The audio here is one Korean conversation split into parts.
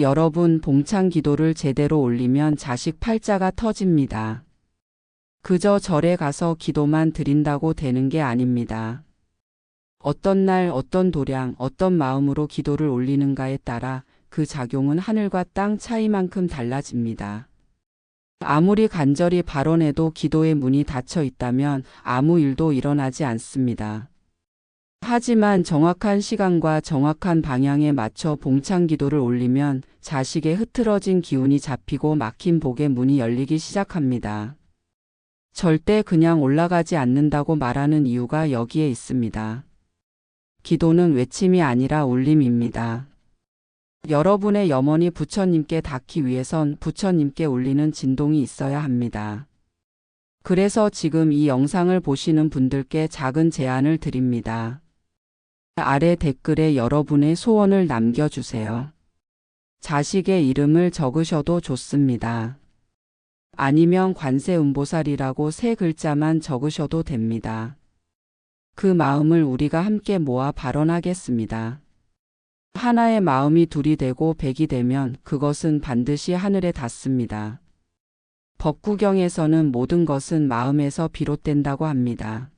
여러분 봉창 기도를 제대로 올리면 자식 팔자가 터집니다. 그저 절에 가서 기도만 드린다고 되는 게 아닙니다. 어떤 날 어떤 도량 어떤 마음으로 기도를 올리는가에 따라 그 작용은 하늘과 땅 차이만큼 달라집니다. 아무리 간절히 발언해도 기도의 문이 닫혀 있다면 아무 일도 일어나지 않습니다. 하지만 정확한 시간과 정확한 방향에 맞춰 봉창 기도를 올리면 자식의 흐트러진 기운이 잡히고 막힌 복의 문이 열리기 시작합니다. 절대 그냥 올라가지 않는다고 말하는 이유가 여기에 있습니다. 기도는 외침이 아니라 울림입니다. 여러분의 염원이 부처님께 닿기 위해선 부처님께 울리는 진동이 있어야 합니다. 그래서 지금 이 영상을 보시는 분들께 작은 제안을 드립니다. 아래 댓글에 여러분의 소원을 남겨주세요. 자식의 이름을 적으셔도 좋습니다. 아니면 관세음보살이라고 세 글자만 적으셔도 됩니다. 그 마음을 우리가 함께 모아 발언하겠습니다. 하나의 마음이 둘이 되고 백이 되면 그것은 반드시 하늘에 닿습니다. 법구경에서는 모든 것은 마음에서 비롯된다고 합니다.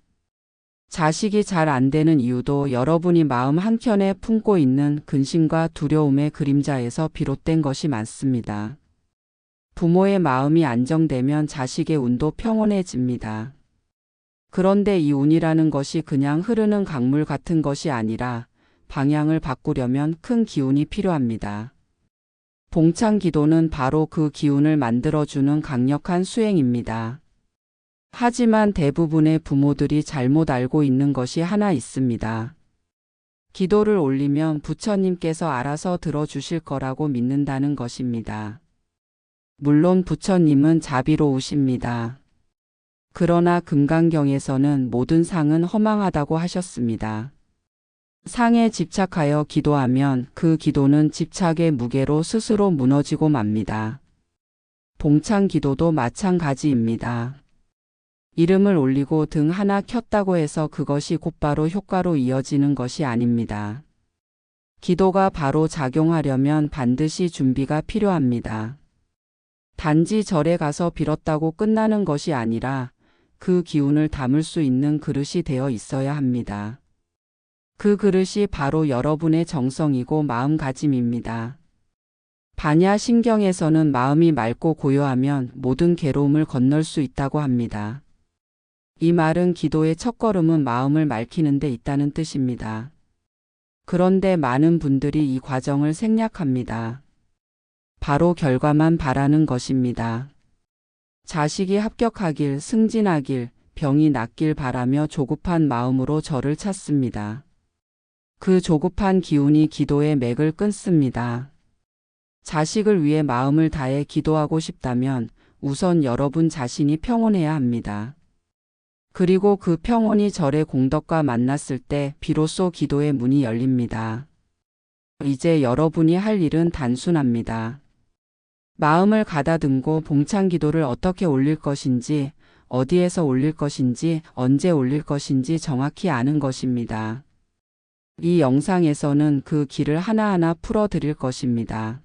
자식이 잘 안 되는 이유도 여러분이 마음 한켠에 품고 있는 근심과 두려움의 그림자에서 비롯된 것이 많습니다. 부모의 마음이 안정되면 자식의 운도 평온해집니다. 그런데 이 운이라는 것이 그냥 흐르는 강물 같은 것이 아니라 방향을 바꾸려면 큰 기운이 필요합니다. 봉창 기도는 바로 그 기운을 만들어주는 강력한 수행입니다. 하지만 대부분의 부모들이 잘못 알고 있는 것이 하나 있습니다. 기도를 올리면 부처님께서 알아서 들어주실 거라고 믿는다는 것입니다. 물론 부처님은 자비로우십니다. 그러나 금강경에서는 모든 상은 허망하다고 하셨습니다. 상에 집착하여 기도하면 그 기도는 집착의 무게로 스스로 무너지고 맙니다. 봉창 기도도 마찬가지입니다. 이름을 올리고 등 하나 켰다고 해서 그것이 곧바로 효과로 이어지는 것이 아닙니다. 기도가 바로 작용하려면 반드시 준비가 필요합니다. 단지 절에 가서 빌었다고 끝나는 것이 아니라 그 기운을 담을 수 있는 그릇이 되어 있어야 합니다. 그 그릇이 바로 여러분의 정성이고 마음가짐입니다. 반야 신경에서는 마음이 맑고 고요하면 모든 괴로움을 건널 수 있다고 합니다. 이 말은 기도의 첫걸음은 마음을 맑히는 데 있다는 뜻입니다. 그런데 많은 분들이 이 과정을 생략합니다. 바로 결과만 바라는 것입니다. 자식이 합격하길, 승진하길, 병이 낫길 바라며 조급한 마음으로 저를 찾습니다. 그 조급한 기운이 기도의 맥을 끊습니다. 자식을 위해 마음을 다해 기도하고 싶다면 우선 여러분 자신이 평온해야 합니다. 그리고 그 평온이 절의 공덕과 만났을 때 비로소 기도의 문이 열립니다. 이제 여러분이 할 일은 단순합니다. 마음을 가다듬고 봉창 기도를 어떻게 올릴 것인지, 어디에서 올릴 것인지, 언제 올릴 것인지 정확히 아는 것입니다. 이 영상에서는 그 길을 하나하나 풀어 드릴 것입니다.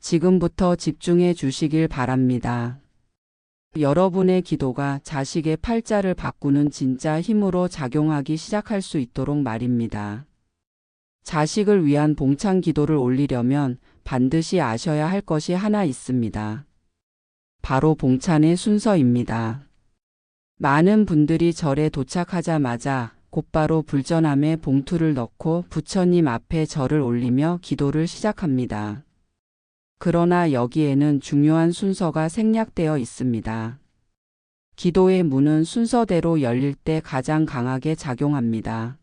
지금부터 집중해 주시길 바랍니다. 여러분의 기도가 자식의 팔자를 바꾸는 진짜 힘으로 작용하기 시작할 수 있도록 말입니다. 자식을 위한 봉창 기도를 올리려면 반드시 아셔야 할 것이 하나 있습니다. 바로 봉찬의 순서입니다. 많은 분들이 절에 도착하자마자 곧바로 불전함에 봉투를 넣고 부처님 앞에 절을 올리며 기도를 시작합니다. 그러나 여기에는 중요한 순서가 생략되어 있습니다. 기도의 문은 순서대로 열릴 때 가장 강하게 작용합니다.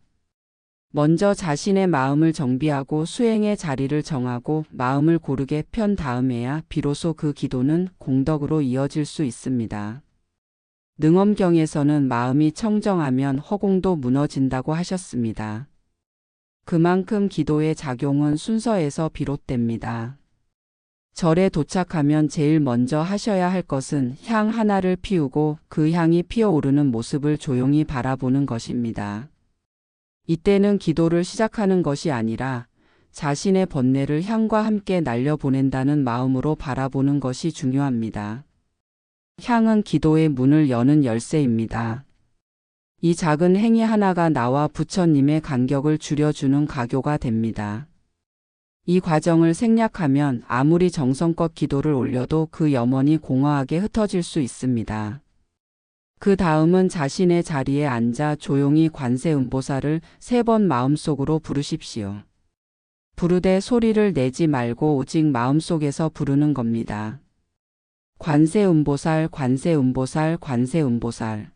먼저 자신의 마음을 정비하고 수행의 자리를 정하고 마음을 고르게 편 다음에야 비로소 그 기도는 공덕으로 이어질 수 있습니다. 능엄경에서는 마음이 청정하면 허공도 무너진다고 하셨습니다. 그만큼 기도의 작용은 순서에서 비롯됩니다. 절에 도착하면 제일 먼저 하셔야 할 것은 향 하나를 피우고 그 향이 피어오르는 모습을 조용히 바라보는 것입니다. 이때는 기도를 시작하는 것이 아니라 자신의 번뇌를 향과 함께 날려보낸다는 마음으로 바라보는 것이 중요합니다. 향은 기도의 문을 여는 열쇠입니다. 이 작은 행위 하나가 나와 부처님의 간격을 줄여주는 가교가 됩니다. 이 과정을 생략하면 아무리 정성껏 기도를 올려도 그 염원이 공허하게 흩어질 수 있습니다. 그 다음은 자신의 자리에 앉아 조용히 관세음보살을 세번 마음속으로 부르십시오. 부르되 소리를 내지 말고 오직 마음속에서 부르는 겁니다. 관세음보살, 관세음보살, 관세음보살.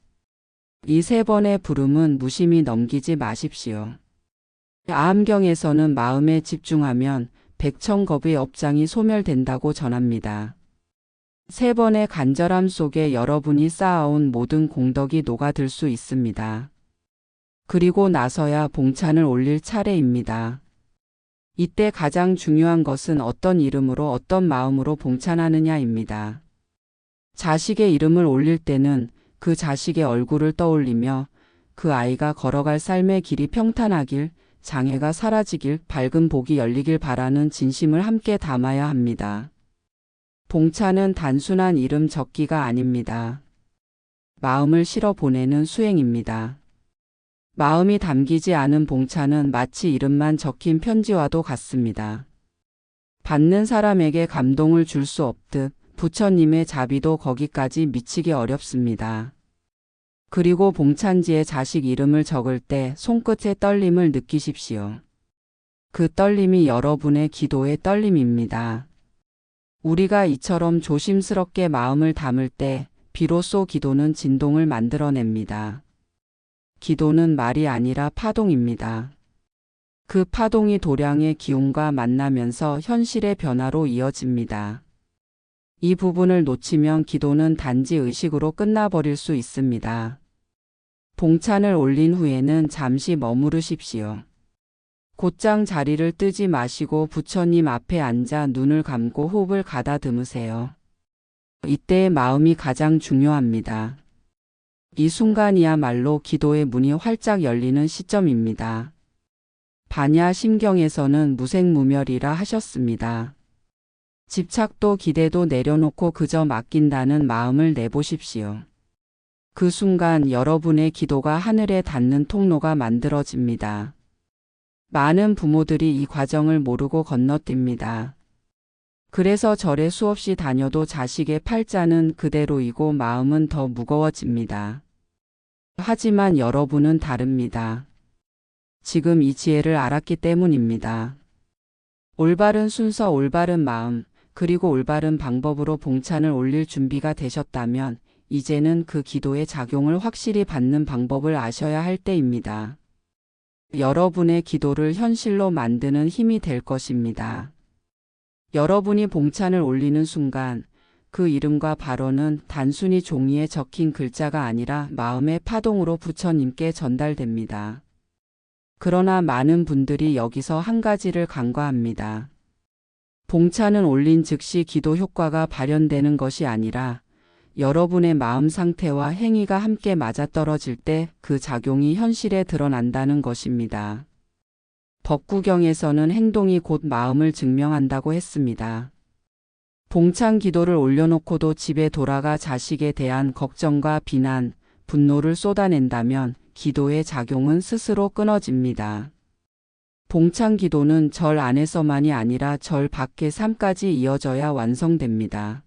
이 세 번의 부름은 무심히 넘기지 마십시오. 아함경에서는 마음에 집중하면 백천겁의 업장이 소멸된다고 전합니다. 세 번의 간절함 속에 여러분이 쌓아온 모든 공덕이 녹아들 수 있습니다. 그리고 나서야 봉찬을 올릴 차례입니다. 이때 가장 중요한 것은 어떤 이름으로 어떤 마음으로 봉찬하느냐입니다. 자식의 이름을 올릴 때는 그 자식의 얼굴을 떠올리며 그 아이가 걸어갈 삶의 길이 평탄하길, 장애가 사라지길, 밝은 복이 열리길 바라는 진심을 함께 담아야 합니다. 봉차는 단순한 이름 적기가 아닙니다. 마음을 실어 보내는 수행입니다. 마음이 담기지 않은 봉차는 마치 이름만 적힌 편지와도 같습니다. 받는 사람에게 감동을 줄 수 없듯 부처님의 자비도 거기까지 미치기 어렵습니다. 그리고 봉찬지에 자식 이름을 적을 때 손끝의 떨림을 느끼십시오. 그 떨림이 여러분의 기도의 떨림입니다. 우리가 이처럼 조심스럽게 마음을 담을 때 비로소 기도는 진동을 만들어냅니다. 기도는 말이 아니라 파동입니다. 그 파동이 도량의 기운과 만나면서 현실의 변화로 이어집니다. 이 부분을 놓치면 기도는 단지 의식으로 끝나버릴 수 있습니다. 봉찬을 올린 후에는 잠시 머무르십시오. 곧장 자리를 뜨지 마시고 부처님 앞에 앉아 눈을 감고 호흡을 가다듬으세요. 이때의 마음이 가장 중요합니다. 이 순간이야말로 기도의 문이 활짝 열리는 시점입니다. 반야 심경에서는 무생무멸이라 하셨습니다. 집착도 기대도 내려놓고 그저 맡긴다는 마음을 내보십시오. 그 순간 여러분의 기도가 하늘에 닿는 통로가 만들어집니다. 많은 부모들이 이 과정을 모르고 건너뜁니다. 그래서 절에 수없이 다녀도 자식의 팔자는 그대로이고 마음은 더 무거워집니다. 하지만 여러분은 다릅니다. 지금 이 지혜를 알았기 때문입니다. 올바른 순서, 올바른 마음, 그리고 올바른 방법으로 봉찬을 올릴 준비가 되셨다면 이제는 그 기도의 작용을 확실히 받는 방법을 아셔야 할 때입니다. 여러분의 기도를 현실로 만드는 힘이 될 것입니다. 여러분이 봉찬을 올리는 순간 그 이름과 발언은 단순히 종이에 적힌 글자가 아니라 마음의 파동으로 부처님께 전달됩니다. 그러나 많은 분들이 여기서 한 가지를 간과합니다. 봉찬은 올린 즉시 기도 효과가 발현되는 것이 아니라 여러분의 마음 상태와 행위가 함께 맞아떨어질 때 그 작용이 현실에 드러난다는 것입니다. 법구경에서는 행동이 곧 마음을 증명한다고 했습니다. 봉창 기도를 올려놓고도 집에 돌아가 자식에 대한 걱정과 비난, 분노를 쏟아낸다면 기도의 작용은 스스로 끊어집니다. 봉창 기도는 절 안에서만이 아니라 절 밖의 삶까지 이어져야 완성됩니다.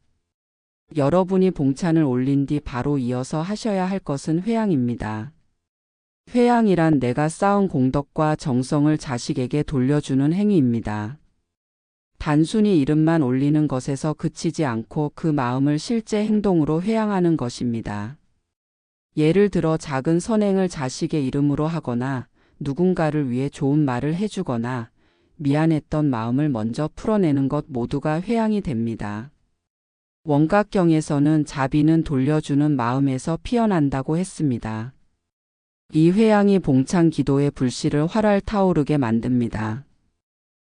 여러분이 봉찬을 올린 뒤 바로 이어서 하셔야 할 것은 회양입니다. 회양이란 내가 쌓은 공덕과 정성을 자식에게 돌려주는 행위입니다. 단순히 이름만 올리는 것에서 그치지 않고 그 마음을 실제 행동으로 회양하는 것입니다. 예를 들어 작은 선행을 자식의 이름으로 하거나 누군가를 위해 좋은 말을 해주거나 미안했던 마음을 먼저 풀어내는 것 모두가 회양이 됩니다. 원각경에서는 자비는 돌려주는 마음에서 피어난다고 했습니다. 이 회양이 봉창 기도의 불씨를 활활 타오르게 만듭니다.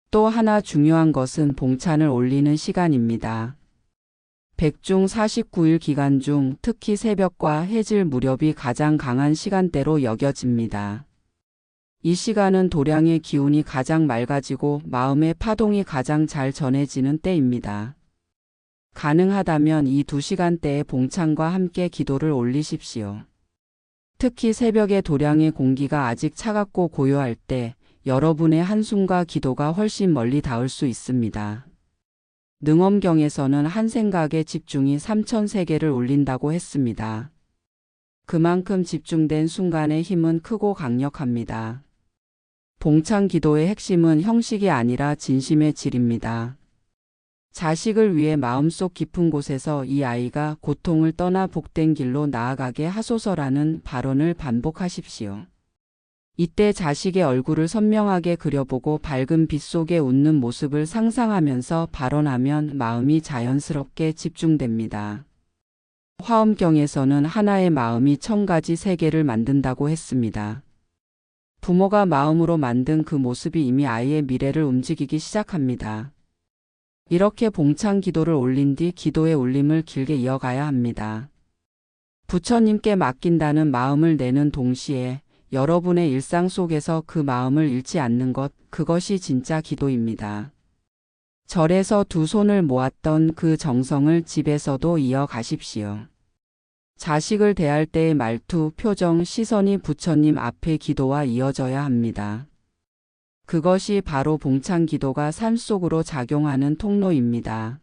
또 하나 중요한 것은 봉찬을 올리는 시간입니다. 백중 49일 기간 중 특히 새벽과 해질 무렵이 가장 강한 시간대로 여겨집니다. 이 시간은 도량의 기운이 가장 맑아지고 마음의 파동이 가장 잘 전해지는 때입니다. 가능하다면 이 두 시간대에 봉창과 함께 기도를 올리십시오. 특히 새벽에 도량의 공기가 아직 차갑고 고요할 때 여러분의 한숨과 기도가 훨씬 멀리 닿을 수 있습니다. 능엄경에서는 한 생각에 집중이 3천세계를 올린다고 했습니다. 그만큼 집중된 순간의 힘은 크고 강력합니다. 봉창 기도의 핵심은 형식이 아니라 진심의 질입니다. 자식을 위해 마음속 깊은 곳에서 이 아이가 고통을 떠나 복된 길로 나아가게 하소서라는 발언을 반복하십시오. 이때 자식의 얼굴을 선명하게 그려보고 밝은 빛 속에 웃는 모습을 상상하면서 발언하면 마음이 자연스럽게 집중됩니다. 화엄경에서는 하나의 마음이 천 가지 세계를 만든다고 했습니다. 부모가 마음으로 만든 그 모습이 이미 아이의 미래를 움직이기 시작합니다. 이렇게 봉창 기도를 올린 뒤 기도의 울림을 길게 이어가야 합니다. 부처님께 맡긴다는 마음을 내는 동시에 여러분의 일상 속에서 그 마음을 잃지 않는 것, 그것이 진짜 기도입니다. 절에서 두 손을 모았던 그 정성을 집에서도 이어가십시오. 자식을 대할 때의 말투, 표정, 시선이 부처님 앞의 기도와 이어져야 합니다. 그것이 바로 봉창 기도가 삶 속으로 작용하는 통로입니다.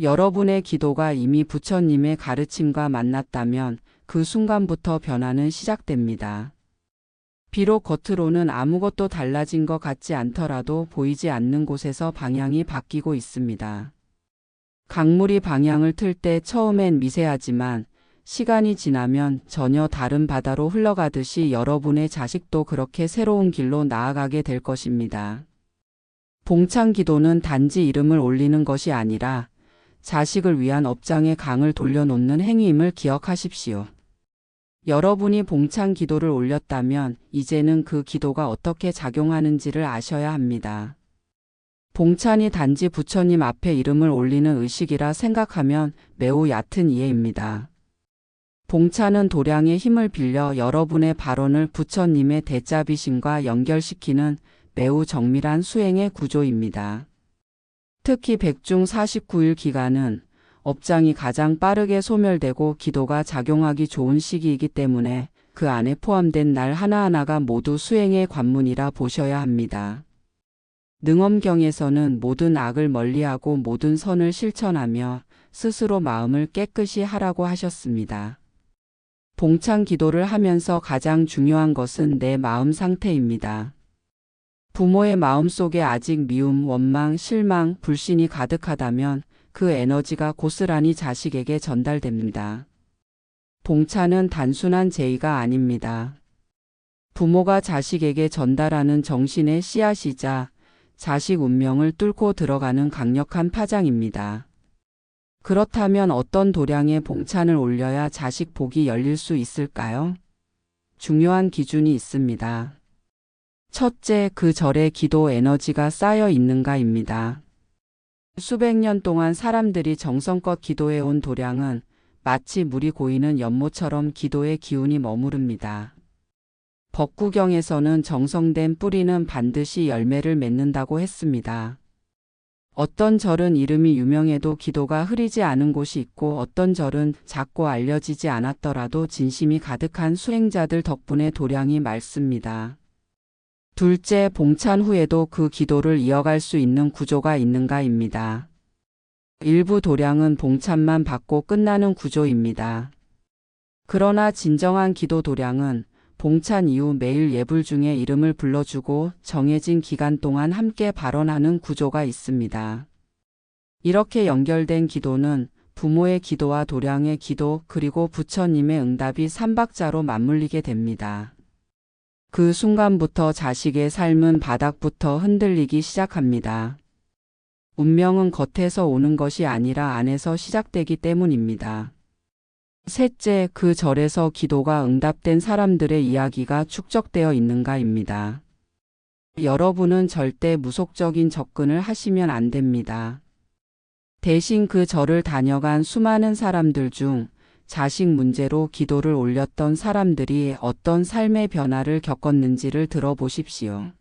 여러분의 기도가 이미 부처님의 가르침과 만났다면 그 순간부터 변화는 시작됩니다. 비록 겉으로는 아무것도 달라진 것 같지 않더라도 보이지 않는 곳에서 방향이 바뀌고 있습니다. 강물이 방향을 틀 때 처음엔 미세하지만 시간이 지나면 전혀 다른 바다로 흘러가듯이 여러분의 자식도 그렇게 새로운 길로 나아가게 될 것입니다. 봉창 기도는 단지 이름을 올리는 것이 아니라 자식을 위한 업장의 강을 돌려놓는 행위임을 기억하십시오. 여러분이 봉창 기도를 올렸다면 이제는 그 기도가 어떻게 작용하는지를 아셔야 합니다. 봉찬이 단지 부처님 앞에 이름을 올리는 의식이라 생각하면 매우 얕은 이해입니다. 봉찬은 도량의 힘을 빌려 여러분의 발언을 부처님의 대자비신과 연결시키는 매우 정밀한 수행의 구조입니다. 특히 백중 49일 기간은 업장이 가장 빠르게 소멸되고 기도가 작용하기 좋은 시기이기 때문에 그 안에 포함된 날 하나하나가 모두 수행의 관문이라 보셔야 합니다. 능엄경에서는 모든 악을 멀리하고 모든 선을 실천하며 스스로 마음을 깨끗이 하라고 하셨습니다. 봉창 기도를 하면서 가장 중요한 것은 내 마음 상태입니다. 부모의 마음 속에 아직 미움, 원망, 실망, 불신이 가득하다면 그 에너지가 고스란히 자식에게 전달됩니다. 봉차는 단순한 제의가 아닙니다. 부모가 자식에게 전달하는 정신의 씨앗이자 자식 운명을 뚫고 들어가는 강력한 파장입니다. 그렇다면 어떤 도량의 봉찬을 올려야 자식 복이 열릴 수 있을까요? 중요한 기준이 있습니다. 첫째, 그 절에 기도 에너지가 쌓여 있는가입니다. 수백 년 동안 사람들이 정성껏 기도해 온 도량은 마치 물이 고이는 연못처럼 기도의 기운이 머무릅니다. 법구경에서는 정성된 뿌리는 반드시 열매를 맺는다고 했습니다. 어떤 절은 이름이 유명해도 기도가 흐리지 않은 곳이 있고 어떤 절은 작고 알려지지 않았더라도 진심이 가득한 수행자들 덕분에 도량이 맑습니다. 둘째, 봉찬 후에도 그 기도를 이어갈 수 있는 구조가 있는가입니다. 일부 도량은 봉찬만 받고 끝나는 구조입니다. 그러나 진정한 기도 도량은 봉찬 이후 매일 예불 중에 이름을 불러주고 정해진 기간 동안 함께 발언하는 구조가 있습니다. 이렇게 연결된 기도는 부모의 기도와 도량의 기도 그리고 부처님의 응답이 삼박자로 맞물리게 됩니다. 그 순간부터 자식의 삶은 바닥부터 흔들리기 시작합니다. 운명은 겉에서 오는 것이 아니라 안에서 시작되기 때문입니다. 셋째, 그 절에서 기도가 응답된 사람들의 이야기가 축적되어 있는가입니다. 여러분은 절대 무속적인 접근을 하시면 안 됩니다. 대신 그 절을 다녀간 수많은 사람들 중 자식 문제로 기도를 올렸던 사람들이 어떤 삶의 변화를 겪었는지를 들어보십시오.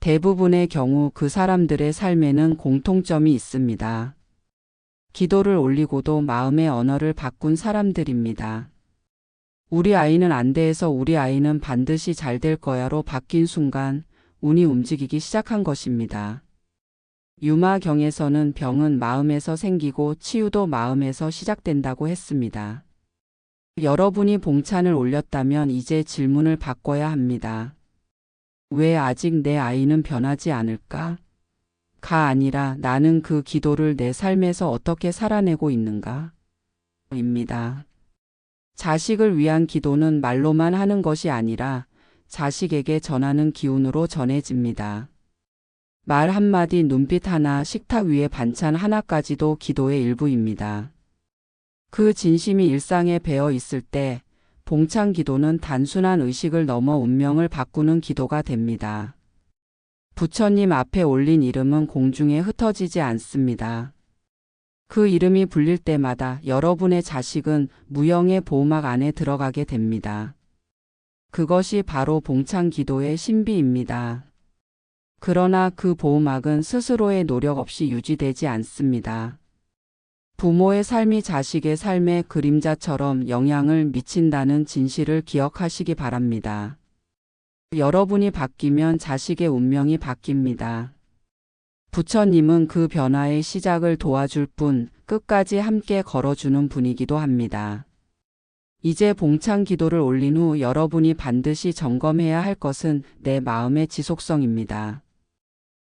대부분의 경우 그 사람들의 삶에는 공통점이 있습니다. 기도를 올리고도 마음의 언어를 바꾼 사람들입니다. 우리 아이는 안 돼서 우리 아이는 반드시 잘 될 거야로 바뀐 순간 운이 움직이기 시작한 것입니다. 유마경에서는 병은 마음에서 생기고 치유도 마음에서 시작된다고 했습니다. 여러분이 봉찬을 올렸다면 이제 질문을 바꿔야 합니다. 왜 아직 내 아이는 변하지 않을까? 가 아니라 나는 그 기도를 내 삶에서 어떻게 살아내고 있는가? 입니다. 자식을 위한 기도는 말로만 하는 것이 아니라 자식에게 전하는 기운으로 전해집니다. 말 한마디, 눈빛 하나, 식탁 위에 반찬 하나까지도 기도의 일부입니다. 그 진심이 일상에 배어 있을 때 봉창 기도는 단순한 의식을 넘어 운명을 바꾸는 기도가 됩니다. 부처님 앞에 올린 이름은 공중에 흩어지지 않습니다. 그 이름이 불릴 때마다 여러분의 자식은 무형의 보호막 안에 들어가게 됩니다. 그것이 바로 봉창 기도의 신비입니다. 그러나 그 보호막은 스스로의 노력 없이 유지되지 않습니다. 부모의 삶이 자식의 삶의 그림자처럼 영향을 미친다는 진실을 기억하시기 바랍니다. 여러분이 바뀌면 자식의 운명이 바뀝니다. 부처님은 그 변화의 시작을 도와줄 뿐 끝까지 함께 걸어주는 분이기도 합니다. 이제 봉창 기도를 올린 후 여러분이 반드시 점검해야 할 것은 내 마음의 지속성입니다.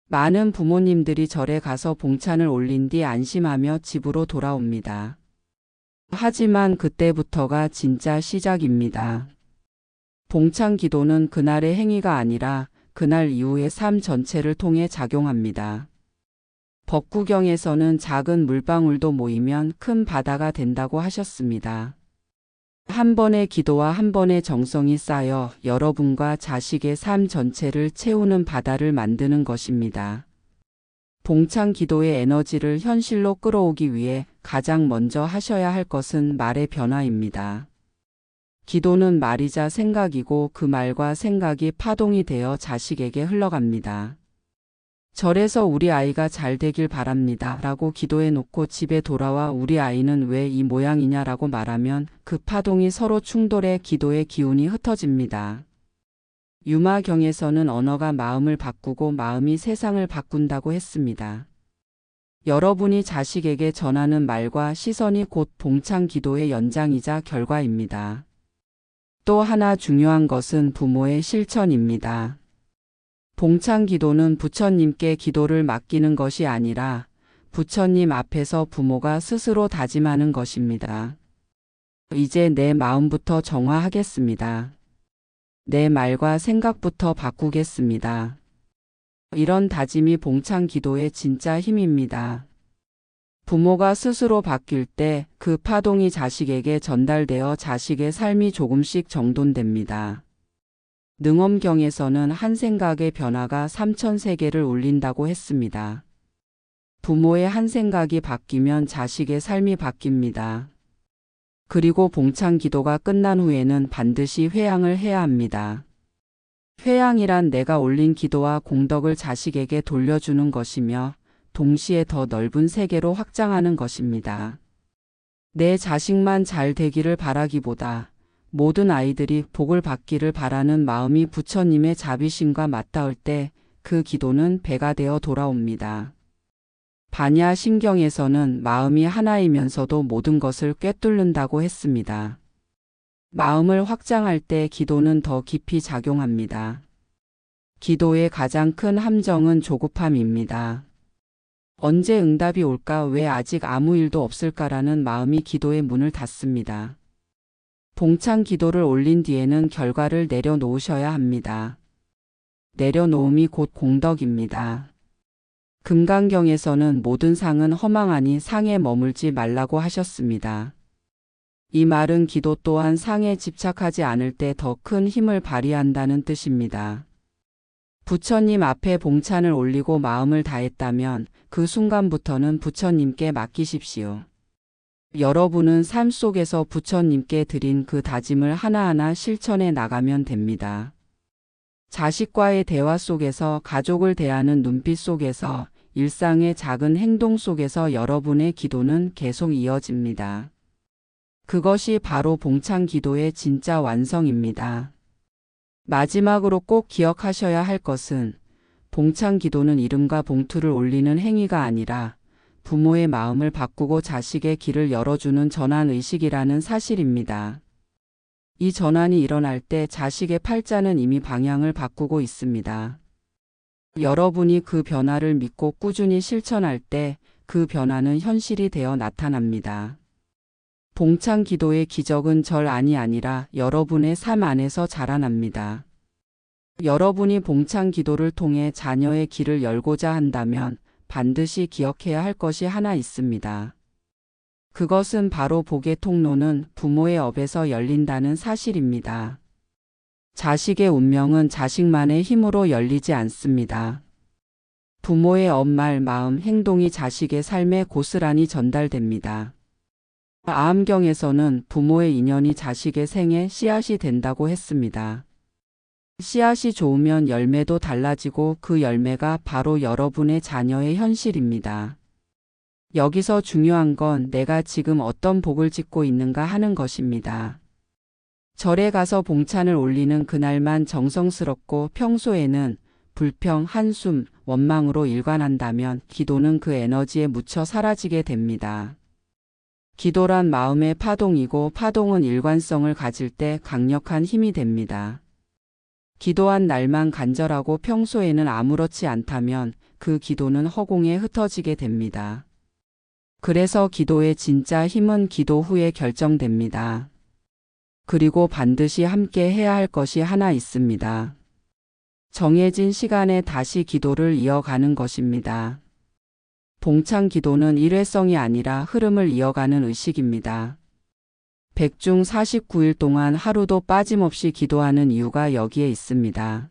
많은 부모님들이 절에 가서 봉찬을 올린 뒤 안심하며 집으로 돌아옵니다. 하지만 그때부터가 진짜 시작입니다. 봉창 기도는 그날의 행위가 아니라 그날 이후의 삶 전체를 통해 작용합니다. 법구경에서는 작은 물방울도 모이면 큰 바다가 된다고 하셨습니다. 한 번의 기도와 한 번의 정성이 쌓여 여러분과 자식의 삶 전체를 채우는 바다를 만드는 것입니다. 봉창 기도의 에너지를 현실로 끌어오기 위해 가장 먼저 하셔야 할 것은 말의 변화입니다. 기도는 말이자 생각이고 그 말과 생각이 파동이 되어 자식에게 흘러갑니다. 절에서 우리 아이가 잘 되길 바랍니다. 라고 기도해 놓고 집에 돌아와 우리 아이는 왜 이 모양이냐라고 말하면 그 파동이 서로 충돌해 기도의 기운이 흩어집니다. 유마경에서는 언어가 마음을 바꾸고 마음이 세상을 바꾼다고 했습니다. 여러분이 자식에게 전하는 말과 시선이 곧 봉창 기도의 연장이자 결과입니다. 또 하나 중요한 것은 부모의 실천입니다. 봉창 기도는 부처님께 기도를 맡기는 것이 아니라 부처님 앞에서 부모가 스스로 다짐하는 것입니다. 이제 내 마음부터 정화하겠습니다. 내 말과 생각부터 바꾸겠습니다. 이런 다짐이 봉창 기도의 진짜 힘입니다. 부모가 스스로 바뀔 때 그 파동이 자식에게 전달되어 자식의 삶이 조금씩 정돈됩니다. 능엄경에서는 한 생각의 변화가 삼천 세계를 울린다고 했습니다. 부모의 한 생각이 바뀌면 자식의 삶이 바뀝니다. 그리고 봉창 기도가 끝난 후에는 반드시 회양을 해야 합니다. 회양이란 내가 올린 기도와 공덕을 자식에게 돌려주는 것이며 동시에 더 넓은 세계로 확장하는 것입니다. 내 자식만 잘 되기를 바라기보다 모든 아이들이 복을 받기를 바라는 마음이 부처님의 자비심과 맞닿을 때 그 기도는 배가 되어 돌아옵니다. 반야 신경에서는 마음이 하나이면서도 모든 것을 꿰뚫는다고 했습니다. 마음을 확장할 때 기도는 더 깊이 작용합니다. 기도의 가장 큰 함정은 조급함입니다. 언제 응답이 올까 왜 아직 아무 일도 없을까라는 마음이 기도의 문을 닫습니다. 봉창 기도를 올린 뒤에는 결과를 내려놓으셔야 합니다. 내려놓음이 곧 공덕입니다. 금강경에서는 모든 상은 허망하니 상에 머물지 말라고 하셨습니다. 이 말은 기도 또한 상에 집착하지 않을 때 더 큰 힘을 발휘한다는 뜻입니다. 부처님 앞에 봉찬을 올리고 마음을 다했다면 그 순간부터는 부처님께 맡기십시오. 여러분은 삶 속에서 부처님께 드린 그 다짐을 하나하나 실천해 나가면 됩니다. 자식과의 대화 속에서 가족을 대하는 눈빛 속에서 일상의 작은 행동 속에서 여러분의 기도는 계속 이어집니다. 그것이 바로 봉창 기도의 진짜 완성입니다. 마지막으로 꼭 기억하셔야 할 것은 봉창 기도는 이름과 봉투를 올리는 행위가 아니라 부모의 마음을 바꾸고 자식의 길을 열어주는 전환 의식이라는 사실입니다. 이 전환이 일어날 때 자식의 팔자는 이미 방향을 바꾸고 있습니다. 여러분이 그 변화를 믿고 꾸준히 실천할 때 그 변화는 현실이 되어 나타납니다. 봉창 기도의 기적은 절 안이 아니라 여러분의 삶 안에서 자라납니다. 여러분이 봉창 기도를 통해 자녀의 길을 열고자 한다면 반드시 기억해야 할 것이 하나 있습니다. 그것은 바로 복의 통로는 부모의 업에서 열린다는 사실입니다. 자식의 운명은 자식만의 힘으로 열리지 않습니다. 부모의 엄말, 마음, 행동이 자식의 삶에 고스란히 전달됩니다. 아함경에서는 부모의 인연이 자식의 생에 씨앗이 된다고 했습니다. 씨앗이 좋으면 열매도 달라지고 그 열매가 바로 여러분의 자녀의 현실입니다. 여기서 중요한 건 내가 지금 어떤 복을 짓고 있는가 하는 것입니다. 절에 가서 봉찬을 올리는 그날만 정성스럽고 평소에는 불평, 한숨, 원망으로 일관한다면 기도는 그 에너지에 묻혀 사라지게 됩니다. 기도란 마음의 파동이고 파동은 일관성을 가질 때 강력한 힘이 됩니다. 기도한 날만 간절하고 평소에는 아무렇지 않다면 그 기도는 허공에 흩어지게 됩니다. 그래서 기도의 진짜 힘은 기도 후에 결정됩니다. 그리고 반드시 함께 해야 할 것이 하나 있습니다. 정해진 시간에 다시 기도를 이어가는 것입니다. 봉창 기도는 일회성이 아니라 흐름을 이어가는 의식입니다. 백중 49일 동안 하루도 빠짐없이 기도하는 이유가 여기에 있습니다.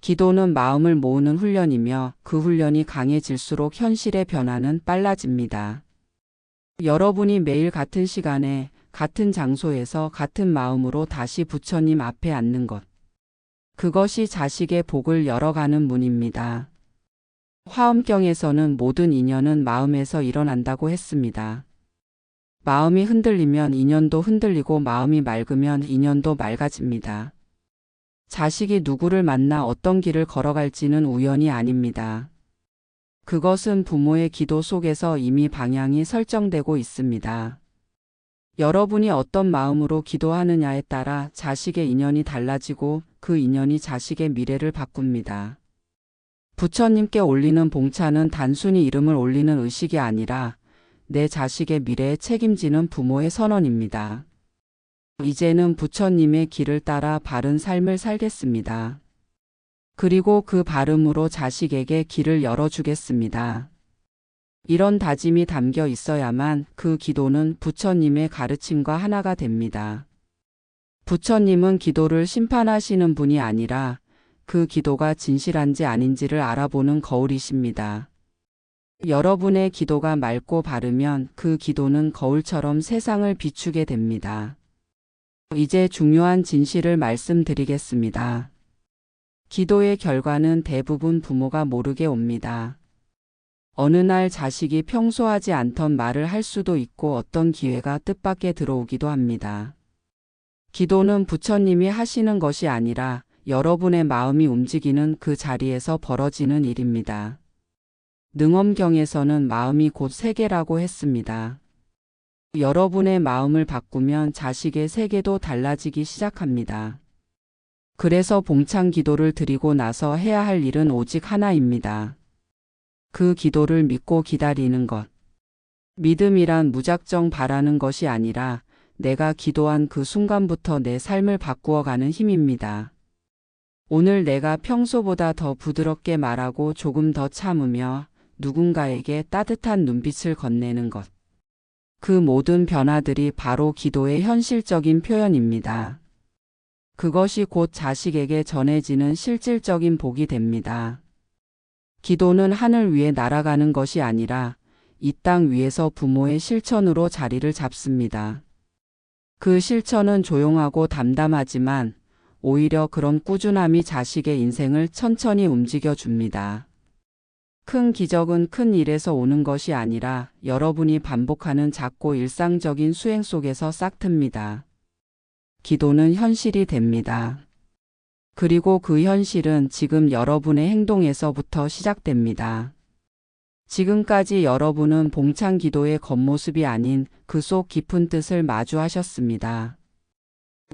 기도는 마음을 모으는 훈련이며 그 훈련이 강해질수록 현실의 변화는 빨라집니다. 여러분이 매일 같은 시간에 같은 장소에서 같은 마음으로 다시 부처님 앞에 앉는 것. 그것이 자식의 복을 열어가는 문입니다. 화엄경에서는 모든 인연은 마음에서 일어난다고 했습니다. 마음이 흔들리면 인연도 흔들리고 마음이 맑으면 인연도 맑아집니다. 자식이 누구를 만나 어떤 길을 걸어갈지는 우연이 아닙니다. 그것은 부모의 기도 속에서 이미 방향이 설정되고 있습니다. 여러분이 어떤 마음으로 기도하느냐에 따라 자식의 인연이 달라지고 그 인연이 자식의 미래를 바꿉니다. 부처님께 올리는 봉차는 단순히 이름을 올리는 의식이 아니라 내 자식의 미래에 책임지는 부모의 선언입니다. 이제는 부처님의 길을 따라 바른 삶을 살겠습니다. 그리고 그 발음으로 자식에게 길을 열어주겠습니다. 이런 다짐이 담겨 있어야만 그 기도는 부처님의 가르침과 하나가 됩니다. 부처님은 기도를 심판하시는 분이 아니라 그 기도가 진실한지 아닌지를 알아보는 거울이십니다. 여러분의 기도가 맑고 바르면 그 기도는 거울처럼 세상을 비추게 됩니다. 이제 중요한 진실을 말씀드리겠습니다. 기도의 결과는 대부분 부모가 모르게 옵니다. 어느 날 자식이 평소 하지 않던 말을 할 수도 있고 어떤 기회가 뜻밖에 들어오기도 합니다. 기도는 부처님이 하시는 것이 아니라 여러분의 마음이 움직이는 그 자리에서 벌어지는 일입니다. 능엄경에서는 마음이 곧 세계라고 했습니다. 여러분의 마음을 바꾸면 자식의 세계도 달라지기 시작합니다. 그래서 봉창 기도를 드리고 나서 해야 할 일은 오직 하나입니다. 그 기도를 믿고 기다리는 것. 믿음이란 무작정 바라는 것이 아니라 내가 기도한 그 순간부터 내 삶을 바꾸어가는 힘입니다. 오늘 내가 평소보다 더 부드럽게 말하고 조금 더 참으며 누군가에게 따뜻한 눈빛을 건네는 것. 그 모든 변화들이 바로 기도의 현실적인 표현입니다. 그것이 곧 자식에게 전해지는 실질적인 복이 됩니다. 기도는 하늘 위에 날아가는 것이 아니라 이 땅 위에서 부모의 실천으로 자리를 잡습니다. 그 실천은 조용하고 담담하지만 오히려 그런 꾸준함이 자식의 인생을 천천히 움직여 줍니다. 큰 기적은 큰 일에서 오는 것이 아니라 여러분이 반복하는 작고 일상적인 수행 속에서 싹틉니다. 기도는 현실이 됩니다. 그리고 그 현실은 지금 여러분의 행동에서부터 시작됩니다. 지금까지 여러분은 봉창 기도의 겉모습이 아닌 그 속 깊은 뜻을 마주하셨습니다.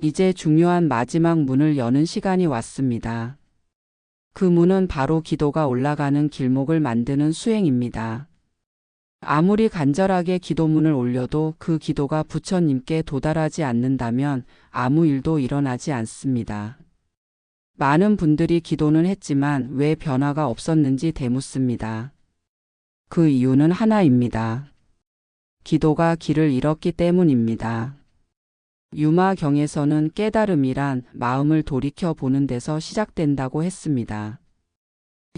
이제 중요한 마지막 문을 여는 시간이 왔습니다. 그 문은 바로 기도가 올라가는 길목을 만드는 수행입니다. 아무리 간절하게 기도문을 올려도 그 기도가 부처님께 도달하지 않는다면 아무 일도 일어나지 않습니다. 많은 분들이 기도는 했지만 왜 변화가 없었는지 되묻습니다. 그 이유는 하나입니다. 기도가 길을 잃었기 때문입니다. 유마경에서는 깨달음이란 마음을 돌이켜 보는 데서 시작된다고 했습니다.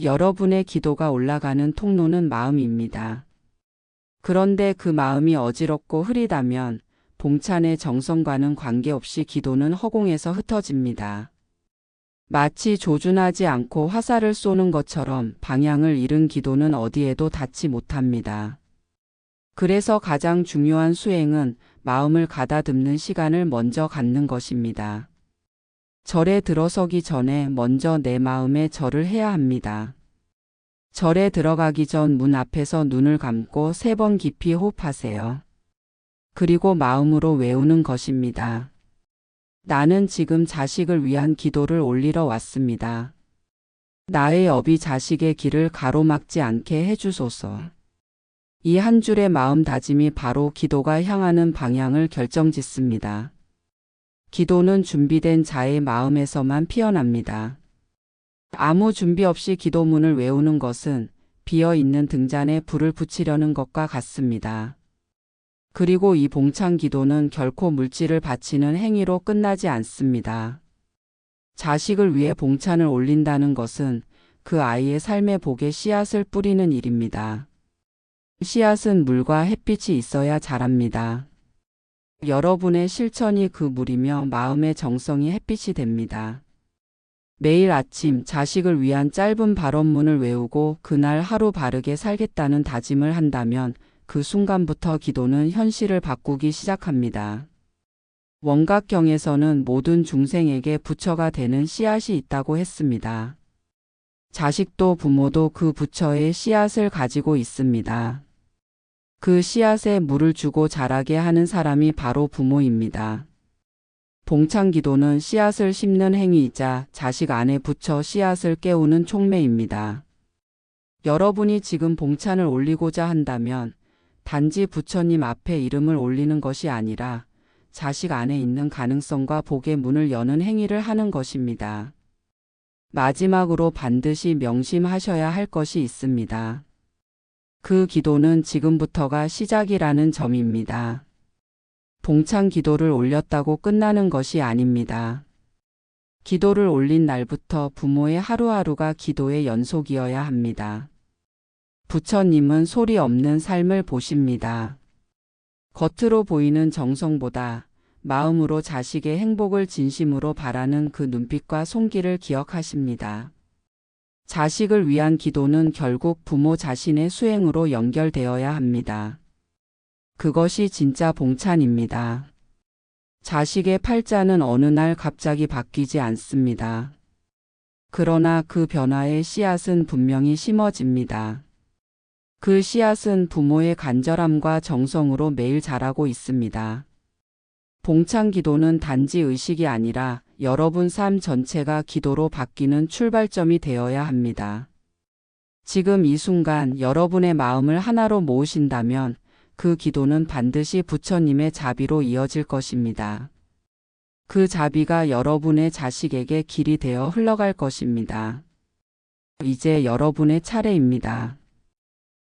여러분의 기도가 올라가는 통로는 마음입니다. 그런데 그 마음이 어지럽고 흐리다면 봉찬의 정성과는 관계없이 기도는 허공에서 흩어집니다. 마치 조준하지 않고 화살을 쏘는 것처럼 방향을 잃은 기도는 어디에도 닿지 못합니다. 그래서 가장 중요한 수행은 마음을 가다듬는 시간을 먼저 갖는 것입니다. 절에 들어서기 전에 먼저 내 마음에 절을 해야 합니다. 절에 들어가기 전 문 앞에서 눈을 감고 세 번 깊이 호흡하세요. 그리고 마음으로 외우는 것입니다. 나는 지금 자식을 위한 기도를 올리러 왔습니다. 나의 업이 자식의 길을 가로막지 않게 해주소서. 이 한 줄의 마음 다짐이 바로 기도가 향하는 방향을 결정짓습니다. 기도는 준비된 자의 마음에서만 피어납니다. 아무 준비 없이 기도문을 외우는 것은 비어 있는 등잔에 불을 붙이려는 것과 같습니다. 그리고 이 봉창 기도는 결코 물질을 바치는 행위로 끝나지 않습니다. 자식을 위해 봉찬을 올린다는 것은 그 아이의 삶의 복에 씨앗을 뿌리는 일입니다. 씨앗은 물과 햇빛이 있어야 자랍니다. 여러분의 실천이 그 물이며 마음의 정성이 햇빛이 됩니다. 매일 아침 자식을 위한 짧은 발언문을 외우고 그날 하루 바르게 살겠다는 다짐을 한다면 그 순간부터 기도는 현실을 바꾸기 시작합니다. 원각경에서는 모든 중생에게 부처가 되는 씨앗이 있다고 했습니다. 자식도 부모도 그 부처의 씨앗을 가지고 있습니다. 그 씨앗에 물을 주고 자라게 하는 사람이 바로 부모입니다. 봉창 기도는 씨앗을 심는 행위이자 자식 안에 붙여 씨앗을 깨우는 촉매입니다. 여러분이 지금 봉찬을 올리고자 한다면 단지 부처님 앞에 이름을 올리는 것이 아니라 자식 안에 있는 가능성과 복의 문을 여는 행위를 하는 것입니다. 마지막으로 반드시 명심하셔야 할 것이 있습니다. 그 기도는 지금부터가 시작이라는 점입니다. 봉창 기도를 올렸다고 끝나는 것이 아닙니다. 기도를 올린 날부터 부모의 하루하루가 기도의 연속이어야 합니다. 부처님은 소리 없는 삶을 보십니다. 겉으로 보이는 정성보다 마음으로 자식의 행복을 진심으로 바라는 그 눈빛과 손길을 기억하십니다. 자식을 위한 기도는 결국 부모 자신의 수행으로 연결되어야 합니다. 그것이 진짜 봉찬입니다. 자식의 팔자는 어느 날 갑자기 바뀌지 않습니다. 그러나 그 변화의 씨앗은 분명히 심어집니다. 그 씨앗은 부모의 간절함과 정성으로 매일 자라고 있습니다. 봉창 기도는 단지 의식이 아니라 여러분 삶 전체가 기도로 바뀌는 출발점이 되어야 합니다. 지금 이 순간 여러분의 마음을 하나로 모으신다면 그 기도는 반드시 부처님의 자비로 이어질 것입니다. 그 자비가 여러분의 자식에게 길이 되어 흘러갈 것입니다. 이제 여러분의 차례입니다.